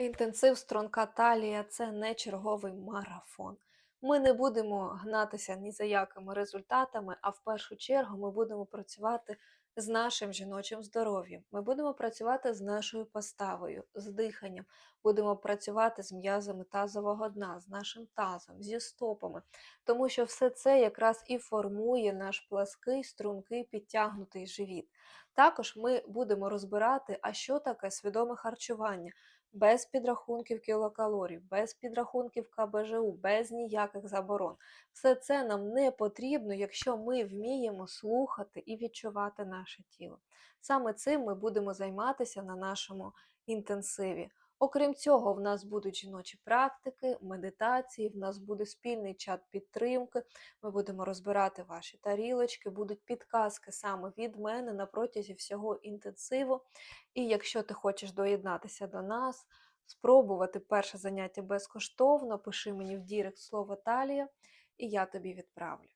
Інтенсив струнка талія це не черговий марафон. Ми не будемо гнатися ні за якими результатами, а в першу чергу ми будемо працювати з нашим жіночим здоров'ям. Ми будемо працювати з нашою поставою, з диханням, будемо працювати з м'язами тазового дна, з нашим тазом, зі стопами, тому що все це якраз і формує наш плаский, стрункий, підтягнутий живіт. Також ми будемо розбирати, а що таке свідоме харчування без підрахунків кілокалорій, без підрахунків КБЖУ, без ніяких заборон. Все це нам не потрібно, якщо ми вміємо слухати і відчувати наше тіло. Саме цим ми будемо займатися на нашому інтенсиві. Окрім цього, в нас будуть жіночі практики, медитації, в нас буде спільний чат підтримки. Ми будемо розбирати ваші тарілочки, будуть підказки саме від мене на протязі всього інтенсиву. І якщо ти хочеш доєднатися до нас, спробувати перше заняття безкоштовно, пиши мені в Дірект слово талія, і я тобі відправлю.